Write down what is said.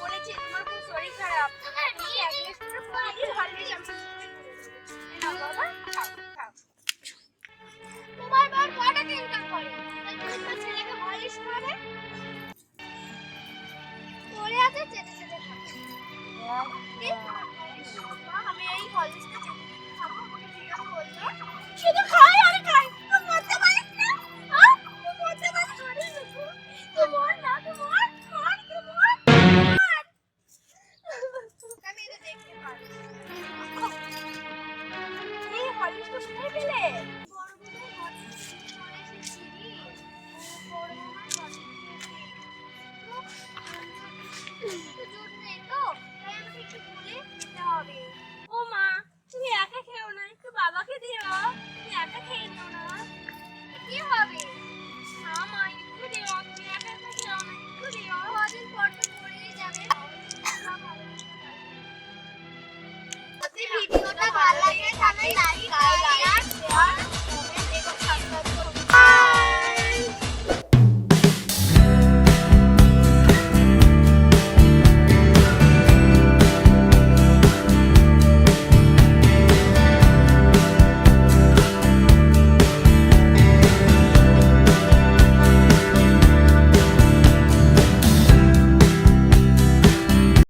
বলেছে তোমার খুব শরীর খারাপ। তোমার হ্যাঁ, হ্যাঁ, হ্যাঁ। বাবা কটা চিন্তা করে। তোমার ছেলেকে মালিশ করে পড়ে আছে চেটে চেটে আমি এই কলেজটা শুধু খাই আর খাই toilet.